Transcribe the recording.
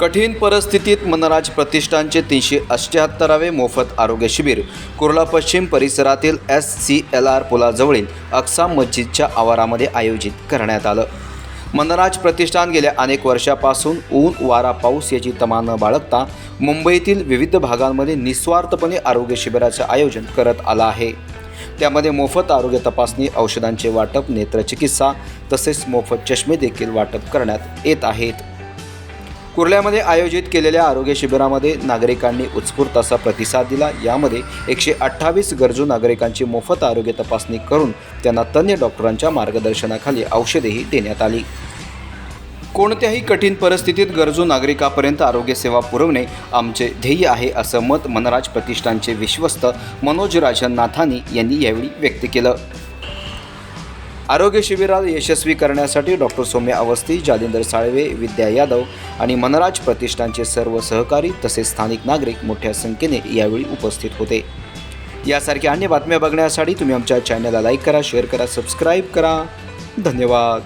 कठीण परिस्थितीत मनराज प्रतिष्ठानचे तीनशे अष्ट्याहत्तरावे मोफत आरोग्य शिबिर कुर्ला पश्चिम परिसरातील एस सी एल आर पुलाजवळील अक्सा मस्जिदच्या आवारामध्ये आयोजित करण्यात आलं. मनराज प्रतिष्ठान गेल्या अनेक वर्षापासून ऊन वारा पाऊस याची तमा न बाळगता मुंबईतील विविध भागांमध्ये निस्वार्थपणे आरोग्य शिबिराचे आयोजन करत आलं आहे. त्यामध्ये मोफत आरोग्य तपासणी औषधांचे वाटप नेत्रचिकित्सा तसेच मोफत चष्मे देखील वाटप करण्यात येत आहेत. कुर्ल्यामध्ये आयोजित केलेल्या आरोग्य शिबिरामध्ये नागरिकांनी उत्स्फूर्त असा प्रतिसाद दिला. यामध्ये एकशे अठ्ठावीस गरजू नागरिकांची मोफत आरोग्य तपासणी करून त्यांना तज्ज्ञ डॉक्टरांच्या मार्गदर्शनाखाली औषधेही देण्यात आली. कोणत्याही कठीण परिस्थितीत गरजू नागरिकापर्यंत आरोग्यसेवा पुरवणे आमचे ध्येय आहे असं मत मनराज प्रतिष्ठानचे विश्वस्त मनोज राजन नाथानी यांनी यावेळी व्यक्त केलं. आरोग्य शिबिरात यशस्वी करण्यासाठी डॉक्टर सौम्या अवस्थी जालिंदर साळवे विद्या यादव आणि मनराज प्रतिष्ठानचे सर्व सहकारी तसेच स्थानिक नागरिक मोठ्या संख्येने यावेळी उपस्थित होते. यासारख्या अन्य बातम्या बघण्यासाठी तुम्ही आमच्या चॅनलला लाईक करा शेअर करा सबस्क्राईब करा. धन्यवाद.